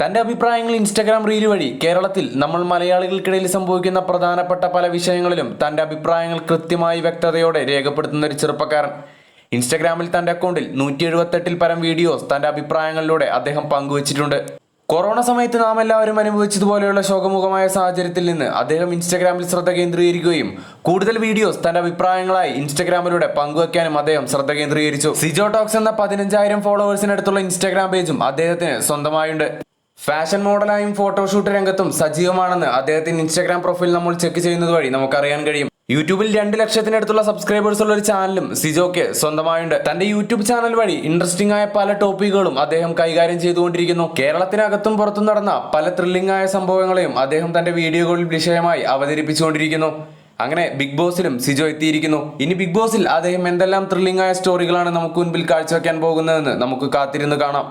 തന്റെ അഭിപ്രായങ്ങൾ Instagram reel വഴി കേരളത്തിൽ നമ്മൾ മലയാളികൾക്കിടയിൽ സംഭവിക്കുന്ന പ്രധാനപ്പെട്ട പല വിഷയങ്ങളിലും തന്റെ അഭിപ്രായങ്ങൾ കൃത്യമായി വ്യക്തതയോടെ രേഖപ്പെടുത്തുന്ന ഒരു ചെറുപ്പക്കാരൻ. ഇൻസ്റ്റഗ്രാമിൽ തന്റെ അക്കൗണ്ടിൽ നൂറ്റി എഴുപത്തെട്ടിൽ പരം വീഡിയോസ് തന്റെ അഭിപ്രായങ്ങളിലൂടെ അദ്ദേഹം പങ്കുവച്ചിട്ടുണ്ട്. കൊറോണ സമയത്ത് നാം എല്ലാവരും അനുഭവിച്ചതുപോലെയുള്ള ശോകമുഖമായ സാഹചര്യത്തിൽ നിന്ന് അദ്ദേഹം ഇൻസ്റ്റഗ്രാമിൽ ശ്രദ്ധ കേന്ദ്രീകരിക്കുകയും കൂടുതൽ വീഡിയോസ് തന്റെ അഭിപ്രായങ്ങളായി ഇൻസ്റ്റഗ്രാമിലൂടെ പങ്കുവയ്ക്കാനും അദ്ദേഹം ശ്രദ്ധ കേന്ദ്രീകരിച്ചു. സിജോ ടോക്സ് എന്ന പതിനഞ്ചായിരം ഫോളോവേഴ്സിനടുത്തുള്ള ഇൻസ്റ്റഗ്രാം പേജും അദ്ദേഹത്തിന് സ്വന്തമായുണ്ട്. ഫാഷൻ മോഡലായും ഫോട്ടോഷൂട്ട് രംഗത്തും സജീവമാണെന്ന് അദ്ദേഹത്തിന്റെ ഇൻസ്റ്റാഗ്രാം പ്രൊഫൈൽ നമ്മൾ ചെക്ക് ചെയ്യുന്നത് വഴി നമുക്കറിയാൻ കഴിയും. യൂട്യൂബിൽ രണ്ട് ലക്ഷത്തിനടുത്തുള്ള സബ്സ്ക്രൈബേഴ്സ് ഉള്ള ഒരു ചാനലും സിജോക്ക് സ്വന്തമായുണ്ട്. തന്റെ യൂട്യൂബ് ചാനൽ വഴി ഇൻട്രസ്റ്റിംഗ് ആയ പല ടോപ്പിക്കുകളും അദ്ദേഹം കൈകാര്യം ചെയ്തുകൊണ്ടിരിക്കുന്നു. കേരളത്തിനകത്തും പുറത്തും നടന്ന പല ത്രില്ലിംഗ് ആയ സംഭവങ്ങളെയും അദ്ദേഹം തന്റെ വീഡിയോകളിൽ വിഷയമായി അവതരിപ്പിച്ചുകൊണ്ടിരിക്കുന്നു. അങ്ങനെ ബിഗ് ബോസിലും സിജോ എത്തിയിരിക്കുന്നു. ഇനി ബിഗ് ബോസിൽ അദ്ദേഹം എന്തെല്ലാം ത്രില്ലിംഗ് ആയ സ്റ്റോറികളാണ് നമുക്ക് മുൻപിൽ കാഴ്ചവെക്കാൻ പോകുന്നതെന്ന് നമുക്ക് കാത്തിരുന്ന് കാണാം.